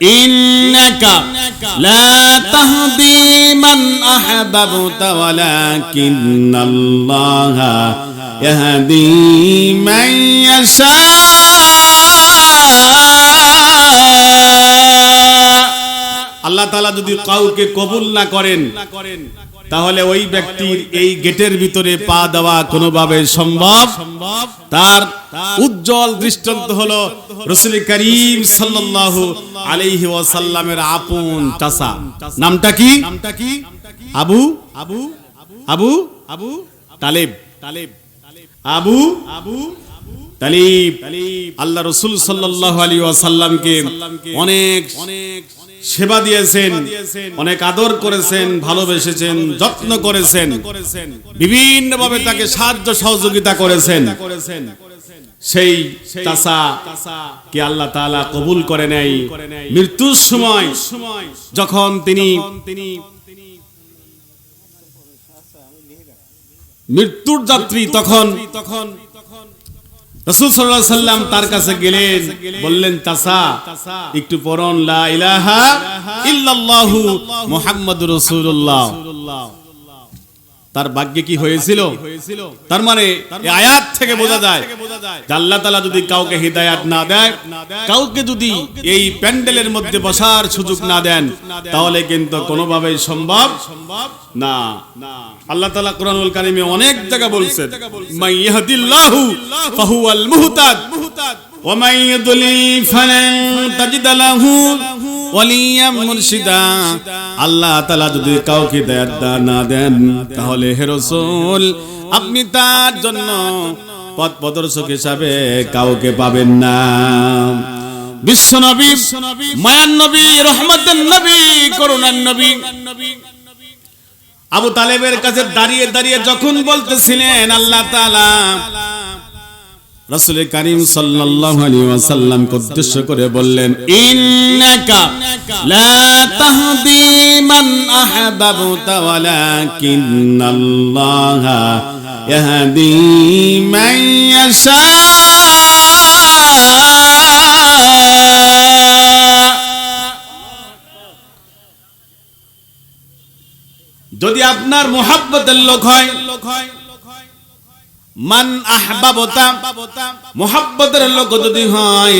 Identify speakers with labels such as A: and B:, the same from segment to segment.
A: إنك لا تهدي من أحببت ولكن الله يهدي من يشاء আল্লাহ তাআলা যদি কাউকে কবুল না করেন তাহলে ওই ব্যক্তির এই গেটের ভিতরে পা দেওয়া কোনোভাবে সম্ভব? তার উজ্জ্বল দৃষ্টান্ত হলো রসুল করিম সাল্লাল্লাহু আলাইহি ওয়াসাল্লামের আপন চাচা। নামটা কি? নামটা কি আবু? আবু? আবু আবু তালেব। তালেব আবু? আবু তালিব। আল্লাহ রসুল সাল্লাল্লাহু আলাইহি ওয়াসাল্লামকে অনেক অনেক সেবা দিয়েছেন, অনেক আদর করেছেন, ভালোবেসেছেন, যত্ন করেছেন বিভিন্ন ভাবে তাকে সাহায্য সহযোগিতা করেছেন। সেই চাষা কে আল্লাহ তাআলা কবুল করে নেয়? মৃত্যুর সময় যখন তিনি মৃত্যুর যাত্রী তখন তখন রসুল সাল্লাল্লাহু সাল্লাম তার কাছে গেলেন, বললেন তাসা একটু পড়ন, লা ইলাহা ইল্লাল্লাহু মুহাম্মাদুর রাসূলুল্লাহ। তার ভাগ্যে কি হয়েছিল? তার মানে আয়াত থেকে বোঝা যায় আল্লাহ তাআলা যদি কাউকে হিদায়াত না দেয়, কাউকে যদি এই প্যান্ডেলের মধ্যে বসার সুযোগ না দেন, তাহলে কিন্তু কোনোভাবেই সম্ভব সম্ভব না। আল্লাহ তালা কোরআনুল কারীমে অনেক জায়গা বলছেন মাই ইউদলিল ফালান তাজিদ লাহু ওয়ালিয়া মুরশিদা আল্লাহ তাআলা যদি কাউকে হিদায়াত না দেন, তাহলে হে রাসূল, আপনি তার জন্য পথ প্রদর্শক হিসাবে কাউকে পাবেন না। বিশ্ব নবী মায়ান নবী, রহমতের নবী, করুণার নবী। আবু তালেবের কাছে দাঁড়িয়ে দাঁড়িয়ে যখন বলতেছিলেন, আল্লাহ তাআলা রাসূল করিম সাল্লাল্লাহু উদ্দেশ্য করে বললেন লা মান যদি আপনার মোহাব্বতের লোক হয় মান আহবাবতা, মোহাব্বতের লোক যদি হয়,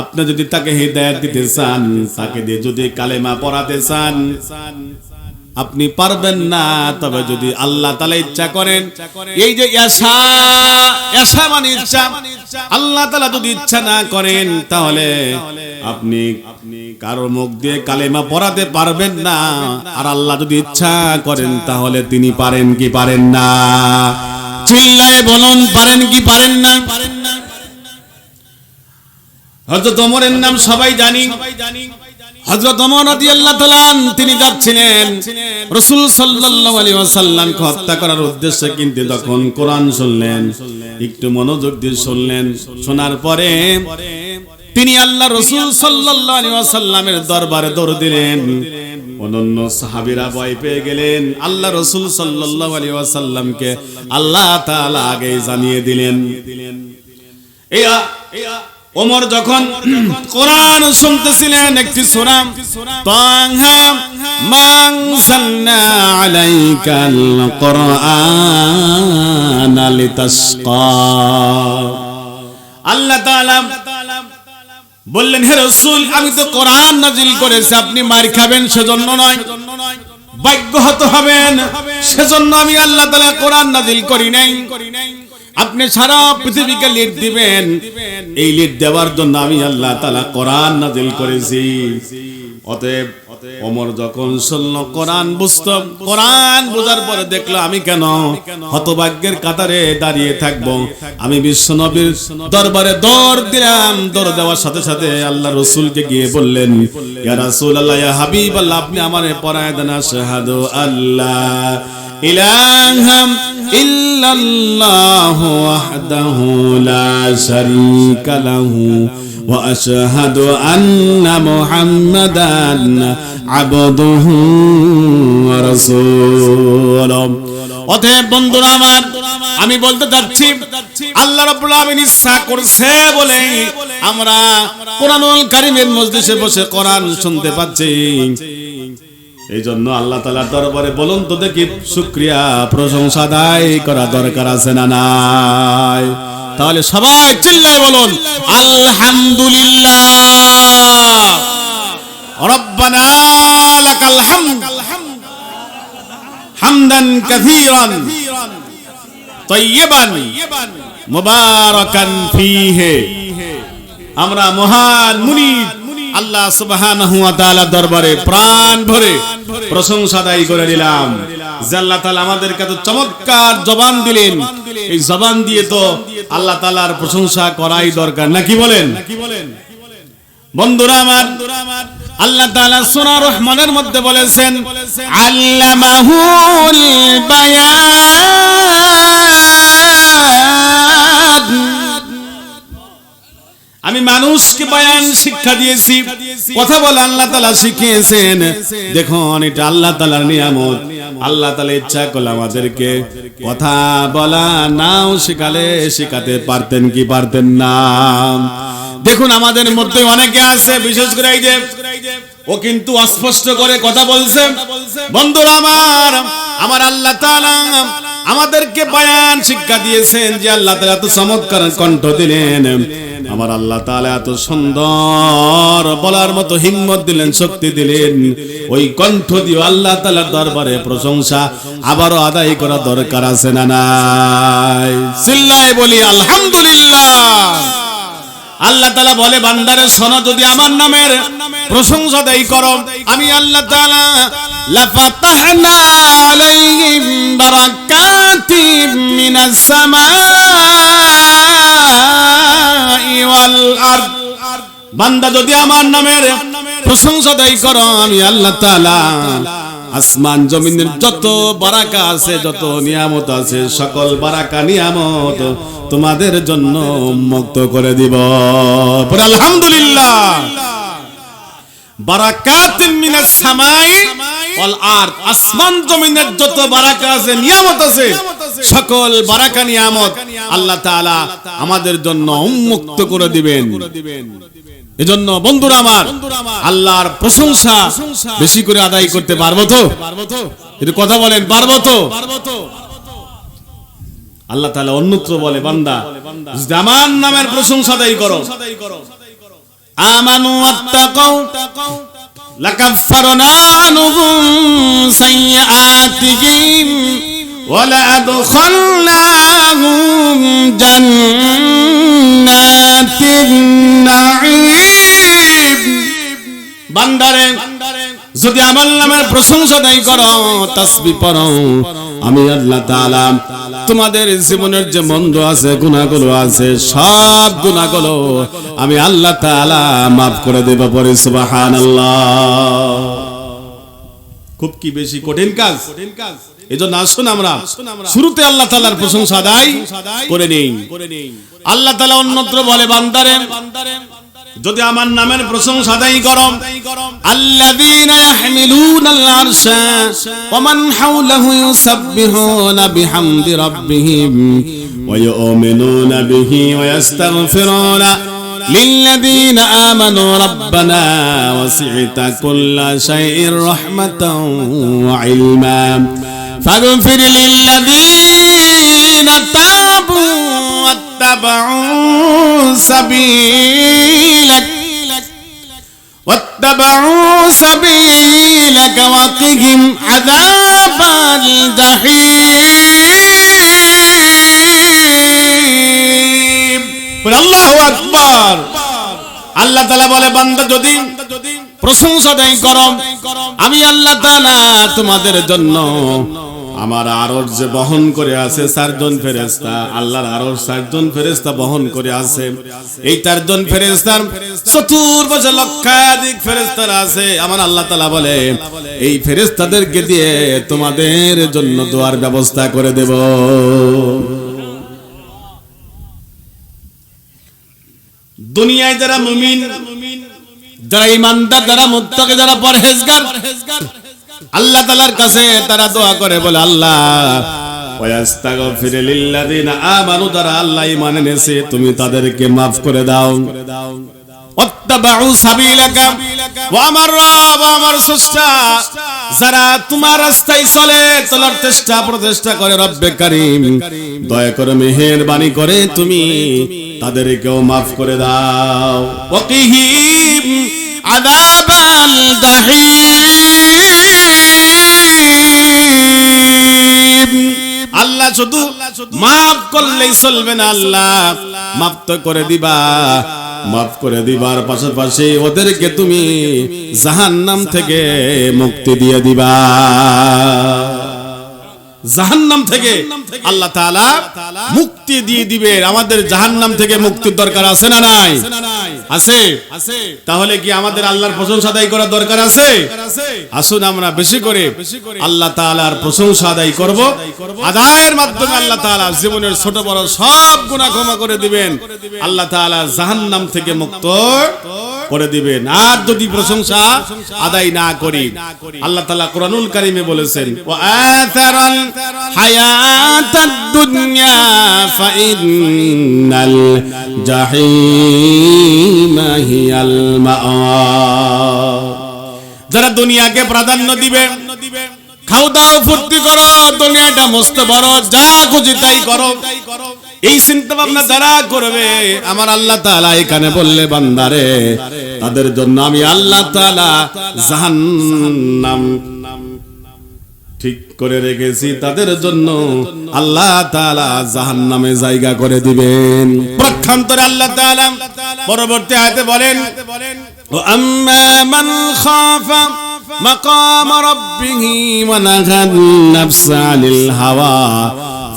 A: আপনি যদি তাকে হৃদয়াত দিতে চান, তাকে দিয়ে যদি কালেমা পড়াতে চান, আপনি পারবেন না। তবে যদি আল্লাহ তালা ইচ্ছা করেন, এই যে মানে আল্লাহ তালা যদি ইচ্ছা না করেন, তাহলে আপনি কারও মুখ দিয়ে কালেমা পড়াতে পারবেন না। আর আল্লাহ যদি ইচ্ছা করেন, তাহলে তিনি পারেন কি পারেন না। চিল্লায় বলুন, পারেন কি পারেন না? হযরত ওমরের নাম সবাই জানি। হযরত ওমর রাদিয়াল্লাহু তাআলা তিনি যাচ্ছিলেন রাসূল ওয়াসাল্লামকে হত্যা করার উদ্দেশ্যে, কিন্তু তখন কোরআন শুনলেন, একটু মনোযোগ দিয়ে শুনলেন, শোনার পরে তিনি আল্লাহ রসুল সাল্লাল্লাহু আলাইহি ওয়াসাল্লামের দরবারে দৌড় দিলেন। অনন্য সাহাবীরা ভয় পেয়ে গেলেন। আল্লাহ রসুল সাল্লাল্লাহু আলাইহি ওয়াসাল্লামকে আল্লাহ তাআলা আগে জানিয়ে দিলেন। ওমর যখন কোরআন শুনতেছিলেন একটি সূরা তাহা সান্না আলাইকাল কোরআন লিতাসকা আল্লাহ বললেন, হে রসুল, আমি তো কোরআন নাজিল করেছি, আপনি মার খাবেন সেজন্য নয়। বাক্যহত হবেন, সেজন্য আমি আল্লাহ তালা কোরআন নাজিল করি নাই। আপনি সারা পৃথিবীকে লিড দিবেন। এই লিড দেওয়ার জন্য আমি আল্লাহ তালা কোরআন নাজিল করেছি। অতএব ওমর যখন শুনল কোরআন বুঝতো কোরআন বোঝার পরে দেখল, আমি কেন হতভাগ্যের কাতারে দাঁড়িয়ে থাকব? আমি বিশ্ব নবীর দরবারে দৌড় দিলাম। দৌড় দেওয়ার সাথে সাথে আল্লাহ রসুলকে গিয়ে বললেন রাসূলুল্লাহ, ইয়া হাবিবাল্লাহ, আপনি আমারে পরায় দেন, আশহাদু আল্লাহ ইলাহা ইল্লাল্লাহু ওয়াহদাহু লা শারীকা লাহু واشهد ان محمدا عبده ورسوله অতএব বন্ধুরা আমার আমি বলতে যাচ্ছি আল্লাহ রাব্বুল আলামিন ইচ্ছা করছে বলে আমরা কোরআনুল কারীমের মজলিসে বসে কোরআন শুনতে পাচ্ছি এই জন্য আল্লাহ তালার দরবারে বলুন তো দেখি শুক্রিয়া প্রশংসা দায় করা দরকার আছে না নাই তাহলে সবাই চিল্লায় বলুন, আলহামদুলিল্লাহ। রব্বানা লাকাল হামদ। হামদান কাসীরান। তাইয়িবান মুবারাকান ফীহি। আমরা মহান মুনিব। আল্লাহ তাআলা দরবারে প্রাণ ভরে প্রশংসা দায়ী করে দিলাম যে আল্লাহ তাআলা আমাদেরকে এত চমৎকার জবান দিলেন, এই জবান দিয়ে তো আল্লাহ তাআলার প্রশংসা করাই দরকার। নাকি বলেন? বন্ধুরা আমার, আল্লাহ তাআলা সূরা রহমানের মধ্যে বলেছেন, আল্লামাহুল বায়ান। মানুষকে বয়ান শিক্ষা দিয়েছি। কথা বলে আল্লাহ তালা শিখিয়েছেন। দেখুন, এটা আল্লাহ তালার নিয়ামত। আল্লাহ তালা ইচ্ছা করলে আমাদেরকে কথা বলা নাও শিখালে শিখাতে পারতেন কি পারতেন না। দেখুন, আমাদের মধ্যে অনেকে আছে, বিশেষ করে এই যে ও কিন্তু অস্পষ্ট করে কথা বলছে। বন্ধুরা আমার আমার আল্লাহ তাআলা আমাদেরকে বয়ান শিক্ষা দিয়েছেন যে আল্লাহ তাআলা তো চমৎকার কণ্ঠ দিলেন। আমার আল্লাহ তাআলা এত সুন্দর বলার মতো হিম্মত দিলেন, শক্তি দিলেন। ওই কণ্ঠ দিয়ে আল্লাহ তালার দরবারে প্রশংসা, আবারও আদায় করা দরকার আছে না নাই? চিল্লায় বলি, আলহামদুলিল্লাহ। আল্লাহ তালা বলে, বান্দারে, শোনো, যদি আমার নামের প্রশংসা দেই করো, আমি আল্লাহ তালা ওয়াল বান্দা যদি আমার নামের প্রশংসা দেই করো, আমি আল্লাহ তাআলা আসমান জমিনের যত বারাকা আছে, যত নিয়ামত আছে, সকল বারাকা নিয়ামত তোমাদের জন্য মুক্ত করে দিব। আলহামদুলিল্লাহ। মিনাস সামাই ওয়াল আরদ। আসমান জমিনের যত বারাকা আছে, নিয়ামত আছে, সকল বারাকা নিয়ামত আল্লাহ তাআলা আমাদের জন্য উন্মুক্ত করে দিবেন। এজন্য বন্ধুরা আমার আল্লাহর প্রশংসা বেশি করে আদায় করতে পারবো তো একটু কথা বলেন পারবো তো আল্লাহ তাআলা অন্যত্র বলে বান্দা যদি আমার নামের প্রশংসা আদায় করো আমানু আত্তাকাউ লাকাফফারনা আনহুম সাইয়্যাতিহিম ولأدخلناهم جنات النعيم বান্দারে, যদি আমার নামের প্রশংসা দায়ী করো, তাসবি পড়ো। আমি আল্লাহ তাআলা তোমাদের জীবনের যে মন্দ আছে, গুনাহগুলো আছে, সব গুনাহগুলো আমি আল্লাহ তাআলা maaf করে দেব পরে, সুবহানাল্লাহ। খুব কি বেশি কঠিন কাজ কঠিন কাজ? এজন্য আসুন আমরা শুরুতে আল্লাহ তাআলার প্রশংসা আদায় করে নেই। আল্লাহ তাআলা অন্যত্র বলে, বান্দারে যদি আমার নামের প্রশংসা আদায় করো আল্লাযীনা ইয়াহমিলুনাল আরশা ওয়া মান হাওলাহু ইউসাব্বিহুনা বিহামদি রাব্বিহিম ওয়া ইউমিনুনা বিহি ওয়া ইস্তাগফিরুনা للذين آمنوا ربنا وسعت كل شيء رحمة وعلما فاغفر للذين تابوا واتبعوا سبيلك واتبعوا سبيلك وقهم عذاب الجحيم আল্লাহু আকবার আল্লাহ তাআলা বলে বান্দা যদি প্রশংসা দেয় করম আমি আল্লাহ তাআলা তোমাদের জন্য আমার আরর যে বহন করে আছে, চারজন ফেরেস্তা আল্লাহর আরর চারজন ফেরেস্তা বহন করে আছে। এই চারজন ফেরেস্তার চতুর্পাশে লক্ষাধিক ফেরেস্তারা আছে। আমার আল্লাহ তাআলা বলে, এই ফেরেস্তাদেরকে দিয়ে তোমাদের জন্য দোয়ার ব্যবস্থা করে দেব। দুনিয়ায় যারা মুমিন, যারা ইমানদার যারা মুত্তাকি, যারা পরহেজগার আল্লাহ তালার কাছে তারা দোয়া করে, বলে, আল্লাহ তুমি তাদেরকে maaf করে দাও। তোমার চলে চলার চেষ্টা প্রচেষ্টা করে, রব্বে কারীম, দয়া করে মেহেরবানি করে তুমি তাদেরকেও মাফ করে দাও। ওয়াকিহিম আযাবাল আল্লাহ শুধু মাফ করলেই চলবে না আল্লাহ। মাফ তো করে দিবা। মাফ করে দিবার পাশাপাশি ওদেরকে তুমি জাহান্নাম থেকে মুক্তি দিয়ে দিবা। জাহান্নাম থেকে আল্লাহ মুক্তি দিয়ে দিবে। আমাদের জাহান্নাম থেকে মুক্তির দরকার আছে না নাই? আছে? তাহলে কি আমাদের আল্লাহর প্রশংসা আদায় করার দরকার আছে? আসুন আমরা বেশি করে আল্লাহ তাআলার প্রশংসা আদায় করব। আদায়ের মাধ্যমে আল্লাহ তাআলা জীবনের ছোট বড় সব গুনাহ ক্ষমা করে দিবেন। আল্লাহ তাআলা জাহান্নাম থেকে মুক্ত করে দিবেন। আর যদি প্রশংসা আদায় না করি আল্লাহ তাআলা কোরআনুল কারীমে বলেছেন ওয়া আথারাল হায়াতাদ দুনিয়া ফাইন্নাল জাহিমা. যারা দুনিয়াকে প্রাধান্য দিবে, খাও দাও, ফুর্তি করো, দুনিয়াটা মস্ত বড়, যা খুশি তাই করো। এই চিন্তা ভাবনা যারা করবে, আমার আল্লাহ তাআলা এখানে বললে, বান্দারে, তাদের জন্য আমি আল্লাহ তাআলা জাহান্নাম ঠিক করে রেখেছি তাদের জন্য আল্লাহ তাআলা জাহান্নামে জায়গা করে দিবেন প্রক্ষান্তরে আল্লাহ তাআলা পরবর্তী আয়াতে বলেন وأما من خاف مقام ربه ونهى النفس عن الهوى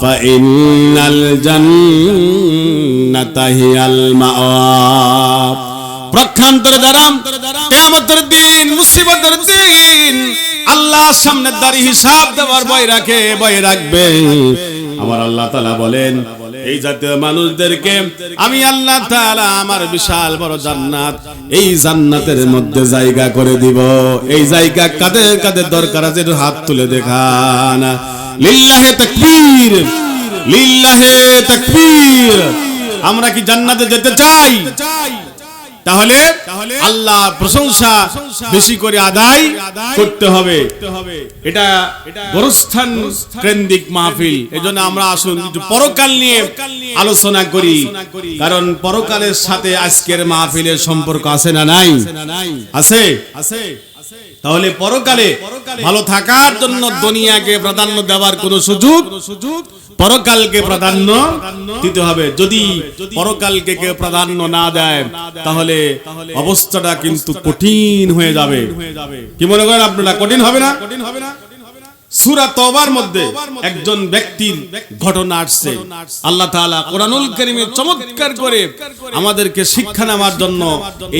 A: فإن الجنة هي المأوى প্রক্ষান্তরে যারা কেয়ামতের দিন মুসিবতের দিন আল্লাহর সামনে দাঁড়িয়ে হিসাব দেওয়ার ভয় রাখে, ভয় রাখবে। আমার আল্লাহ তাআলা বলেন, এই জাতীয় মানুষদেরকে আমি আল্লাহ তাআলা আমার বিশাল বড় জান্নাত, এই জান্নাতের মধ্যে জায়গা করে দিব। এই জায়গা কাদের কাদের দরকার আছে হাত তুলে দেখান। লিল্লাহে তাকবীর লিল্লাহে তাকবীর। আমরা কি জান্নাতে যেতে চাই? তাহলে আল্লাহ প্রশংসা বেশি করে আদায় করতে হবে। এটা গোরস্থান কেন্দ্রিক মাহফিল। এজন্য আমরা আসুন একটু পরকাল নিয়ে আলোচনা করি। কারণ পরকালের সাথে আজকের মাহফিলের সম্পর্ক আছে না নাই? আছে আছে? তাহলে পরকালে ভালো থাকার জন্য দুনিয়াকে প্রাধান্য দেওয়ার কোনো সুযোগ সুযোগ পরকালকে প্রাধান্য দিতে হবে। যদি পরকালকে কেউ প্রাধান্য না দেয় তাহলে অবস্থাটা কিন্তু কঠিন হয়ে যাবে। কি মনে করেন আপনারা? কঠিন হবে না? কঠিন হবে না? সুরা মধ্যে একজন ব্যক্তির ঘটনা আসছে। আল্লাহ তাআলা কারীমে চমৎকার করে আমাদেরকে শিক্ষা নেওয়ার জন্য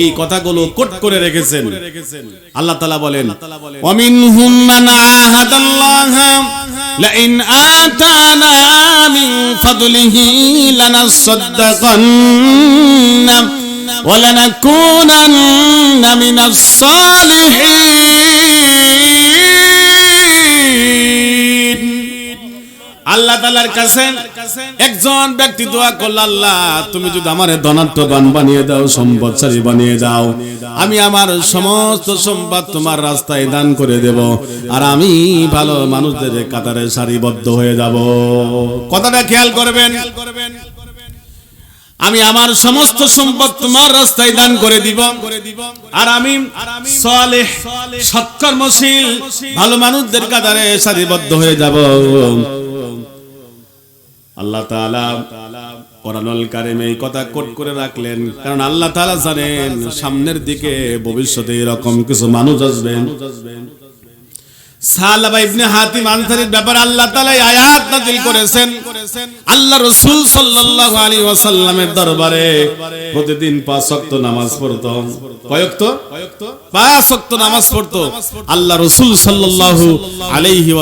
A: এই কথাগুলো কোট করে রেখেছেন। আল্লাহ তাআলা বলেন মান লাইন আতানা মিন ফাদলিহি ওয়ালানাকুনান্না মিনাস সালিহিন। আল্লাহ তালার কাছে একজন ব্যক্তি দোয়া করল, আল্লাহ, তুমি যদি আমার ধনাত্মবান বানিয়ে দাও, সম্পদশালী বানিয়ে দাও, আমি আমার সমস্ত সম্পদ তোমার রাস্তায় দান করে দেব আর আমি ভালো মানুষদের কাতারে সারিবদ্ধ হয়ে যাব। কথাটা খেয়াল করবেন। আমি আমার সমস্ত সম্পদ তোমার রাস্তায় দান করে দিব আর আমি সৎকর্মশীল, ভালো মানুষদের কাতারে সারিবদ্ধ হয়ে যাব। আল্লাহ তাআলা এই কথা কোট করে রাখলেন, কারণ আল্লাহ তাআলা জানেন সামনের দিকে ভবিষ্যতে এরকম কিছু মানুষ আসবেন আল্লাহ আয়াত রাসূল ওয়াসাল্লামের দরবারে প্রতিদিন পড়তো। নামাজ পড়তো। আল্লাহ আলাইহি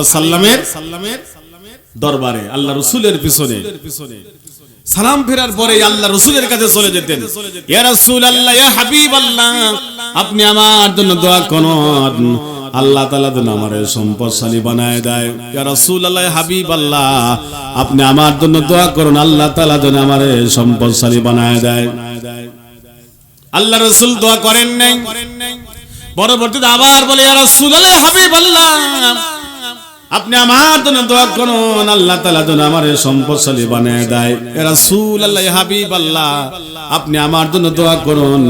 A: দরবারে, আল্লাহ রসুলের পিছনে। সালাম ফেরার পরে আল্লাহ রসুলের কাছে চলে যেতেন। রাসূল আল্লাহ আল্লাহ আপনি আমার জন্য দোয়া করুন। আল্লাহ তাআলা যেন আমার সম্পদশালী বানায় দেয়। ইয়া রাসূলুল্লাহ হাবিব আল্লাহ আপনি আমার জন্য দোয়া করুন। আল্লাহ তাআলা যেন আমার সম্পদশালী বানায় দেয়। আল্লাহ রসুল দোয়া করেন নাই। পরবর্তীতে আবার বলে, ইয়া রাসূলুল্লাহ হাবিব আল্লাহ আপনি আমার জন্য দোয়া করুন, আল্লাহ তাআলা যেন আমার সম্পদশালী বানিয়ে দেয়। ইয়া রাসূলুল্লাহ হাবিব আল্লাহ আপনি আমার জন্য দোয়া করুন,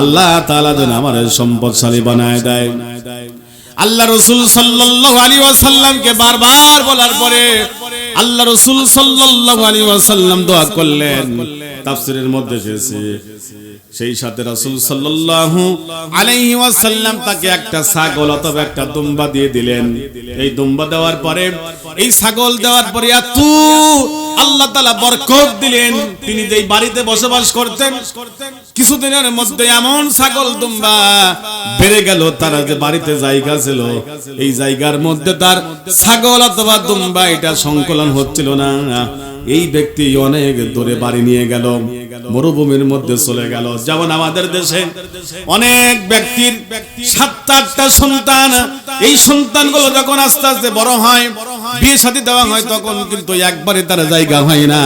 A: আল্লাহ তাআলা যেন আমার সম্পদশালী বানায় দেয়। আল্লাহ রসুল ওয়াসাল্লামকে বারবার বলার পরে আল্লাহ রসুল সাল্লাল্লাহু আলাইহি ওয়াসাল্লাম দোয়া করলেন। তাফসীরের মধ্যে এসেছে সেই সাথে রাসূল সাল্লাল্লাহু আলাইহি ওয়াসাল্লাম তাকে একটা ছাগল অথবা একটা দুম্বা দিয়ে দিলেন। এই দুম্বা দেওয়ার পরে, এই ছাগল দেওয়ার পরে এত আল্লাহ তাআলা বরকত দিলেন। তিনি যেই বাড়িতে বসবাস করতেন, কিছুদিনের মধ্যে এমন ছাগল দুম্বা বেড়ে গেল, তারা যে বাড়িতে জায়গা ছিল, এই জায়গার মধ্যে তার ছাগল অথবা দুম্বা এটা সংকলন হচ্ছিল না। এই ব্যক্তি অনেক দূরে বাড়ি নিয়ে গেল, মরুভূমির মধ্যে চলে গেল। যেমন আমাদের দেশে অনেক ব্যক্তির সাতটা আটটা সন্তান, এই সন্তানগুলো যখন আস্তে আস্তে বড় হয়, বিয়ে সাথে দেওয়া হয় তখন কিন্তু একবারে তারা জায়গা হয় না।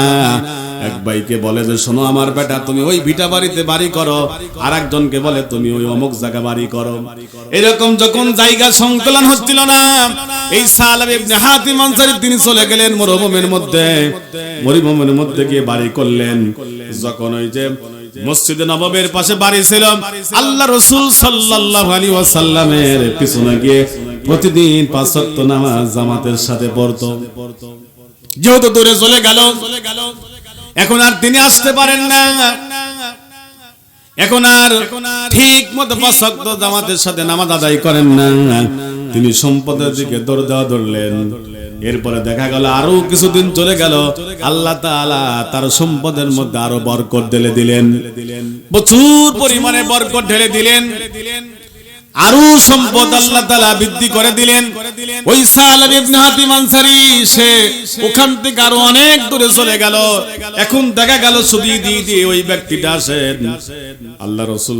A: এক ভাইকে বলে যে, শোনো আমার বেটা, তুমি ওই ভিটা বাড়িতে বাড়ি করো। আর একজনকে বলে, তুমি ওই অমুক জায়গা বাড়ি করো। এরকম যখন জায়গা সংকলন হচ্ছিল না, এই সালাম ইবনে হাতিম আনসারী তিনি চলে গেলেন মরুভূমির মধ্যে। মরুভূমির মধ্যে গিয়ে বাড়ি করলেন। যখন ওই যে মসজিদে নববের পাশে বাড়ি ছিল, আল্লাহ রসুল সাল্লাল্লাহু আলাইহি ওয়াসাল্লামের পিছনে গিয়ে প্রতিদিন পাঁচ ওয়াক্ত নামাজ জামাতের সাথে পড়তো। যেহেতু দূরে চলে গেল এখন আর তিনি আসতে পারেন না। এখন আর ঠিক মতো পাঁচ ওয়াক্ত জামাতের সাথে নামাজ আদায় করেন না। তিনি সম্পদের দিকে দেওয়া ধরলেন। এরপরে দেখা গেল আরও কিছুদিন চলে গেল। আল্লাহ তাআলা তার সম্পদের মধ্যে আরও বরকত ঢেলে দিলেন। প্রচুর পরিমাণে বরকত ঢেলে দিলেন। আরও সম্পদ আল্লাহ তাআলা বৃদ্ধি করে দিলেন। ওই সালাম ইবনে সে ওখান থেকে আরও অনেক দূরে চলে গেল। এখন দেখা গেল ছবি দিয়ে দিয়ে ওই ব্যক্তিটা আসেন। আল্লাহ রাসূল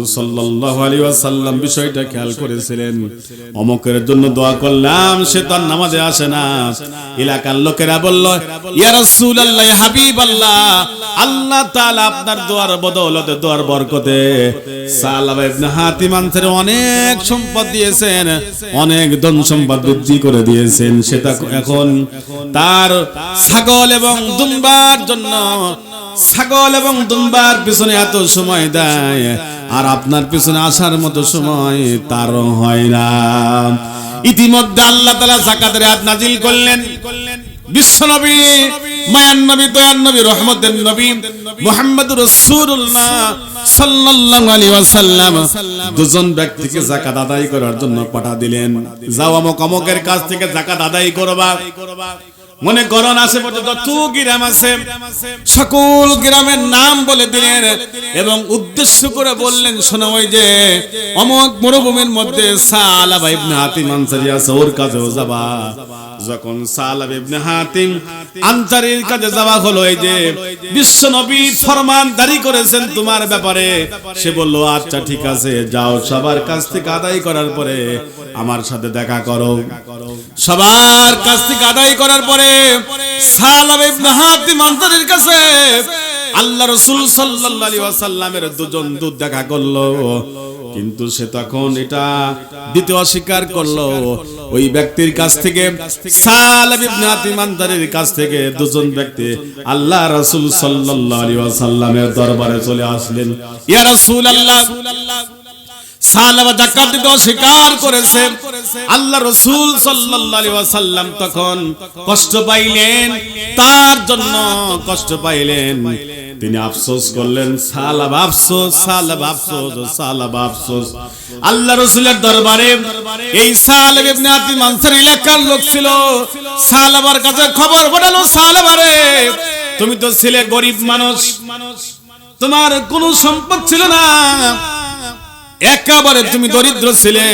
A: ওয়াসাল্লাম বিষয়টা খেয়াল করেছিলেন। অমকের জন্য দোয়া করলাম, সে তার নামাজে আসে না। এলাকার লোকেরা বলল, ইয়া রাসূলুল্লাহ, ইয়া হাবিবাল্লাহ, আল্লাহ তাআলা আপনার দোয়ার বদৌলতে দোয়ার বরকতে সালাম ইবনে অনেক সম্পদ দিয়েছেন, অনেক ধন সম্পদ বৃদ্ধি করে দিয়েছেন, সেটা এখন তার ছাগল এবং দুম্বার জন্য, ছাগল এবং দুম্বার পিছনে এত সময় দেয়, আর আপনার পিছনে আসার মতো সময় তার হয় না। ইতিমধ্যে আল্লাহ তালা জাকাতের হাত নাজিল করলেন। বিশ্বনবী মায়ান নবী দয়ান নবী, রহমতের নবী মোহাম্মদ রসুল্লাহ সাল্লাল্লাহু দুজন ব্যক্তিকে যাকাত আদায় করার জন্য পাঠা দিলেন। যাও অমুক কাছ থেকে যাকাত আদায় করবা। মনে করন আশেপাশে যত গ্রাম আছে, সকল গ্রামের নাম বলে দিলেন এবং উদ্দেশ্য করে বললেন, শোনো ওই যে অমক মরুভূমির মধ্যে সালাবা ইবনে হাতিম আনসারী আছে, ওর কাছেও যাবা। যখন সালাব ইবনে হাতিম আনসারীর কাছে যাওয়া হলো, এই যে বিশ্ব নবী ফরমান জারি করেছেন তোমার ব্যাপারে, সে বলল আচ্ছা ঠিক আছে, যাও, সবার কাছ থেকে আদায় করার পরে আমার সাথে দেখা করো। সবার কাছ থেকে আদায় করার পরে আনসারীর কাছে আল্লাহ রসুল আলাইহি দুজন দূত দেখা করল। কিন্তু সে তখন এটা দিতে অস্বীকার করল। ওই ব্যক্তির কাছ থেকে, সালাম আনসারীর কাছ থেকে দুজন ব্যক্তি আল্লাহ রাসূল ওয়াসাল্লামের দরবারে চলে আসলেন। ইয়া রাসূলুল্লাহ সালাবা জাকাত দিতে অস্বীকার করেছে। আল্লাহ রসুল আলাইহি তখন কষ্ট পাইলেন, তার জন্য কষ্ট পাইলেন। তিনি আফসোস করলেন সালাব আফসোস সালাব আফসোস সালাব আফসোস। আল্লাহ রসুলের দরবারে এই সালাব ইবনে আতিম আনসার এলাকার লোক ছিল। সালাবার কাছে খবর পাঠালো সালাবারে তুমি তো ছিলে গরিব মানুষ। তোমার কোনো সম্পদ ছিল না। একেবারে তুমি দরিদ্র ছিলে।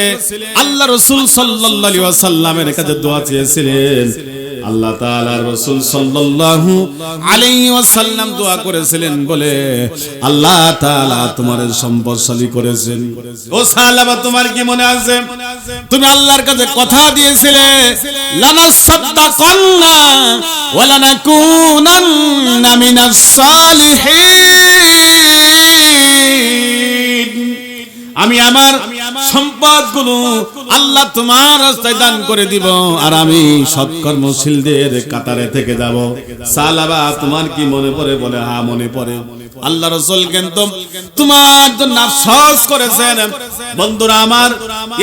A: আল্লাহ রসুল সাল্লামের কাছে দোয়া চেয়েছিলেন। আল্লাহ তাআলা রসুল সাল্লাল্লাহু আলাইহি ওয়াসাল্লাম দোয়া করেছিলেন বলে আল্লাহ তাআলা তোমার সম্পদশালী করেছেন। ও সাহাবা তোমার কি মনে আছে? তুমি আল্লাহর কাছে কথা দিয়েছিলে লানা সাদ্দাকান্না ওয়া লানাকুনান্না মিনাস সালিহিন আমি আমার সম্পদগুলো আল্লাহ তোমার রাস্তায় দান করে দিব আর আমি সৎকর্মশীলদের কাতারে থেকে যাব। সালাবা তোমার কি মনে পড়ে? বলে হা মনে পড়ে। আল্লাহ রসুল কিন্তু তোমার জন্য আফসোস করেছেন। বন্ধুরা আমার,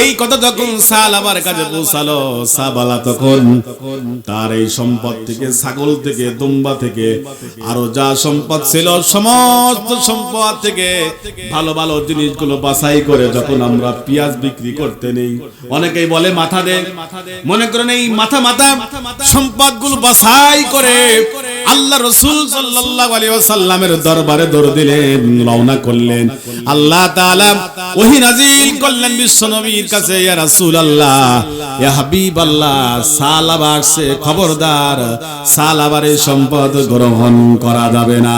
A: এই কথা যখন সালাবার কাছে পৌঁছালো সাবালা তখন তার এই সম্পদ থেকে, ছাগল থেকে, দুম্বা থেকে, আরও যা সম্পদ ছিল, সমস্ত সম্পদ থেকে ভালো ভালো জিনিসগুলো বাছাই করে যখন আমরা পেঁয়াজ বিক্রি করতে নেই, অনেকেই বলে মাথা দে। মনে করেন এই মাথা মাথা সম্পদগুলো বাছাই করে আল্লাহ রসুল সাল্লাল্লাহু আলাইহি ওয়াসাল্লামের দরবারে দৌড় দিলেন, রওনা করলেন। আল্লাহ তাআলা ওহী নাজিল করলেন বিশ্ব নবীর কাছে, ইয়া রাসূলুল্লাহ, ইয়া হাবিবাল্লাহ সালাবা আসছে, খবরদার সালাবারে সম্পদ গ্রহণ করা যাবে না।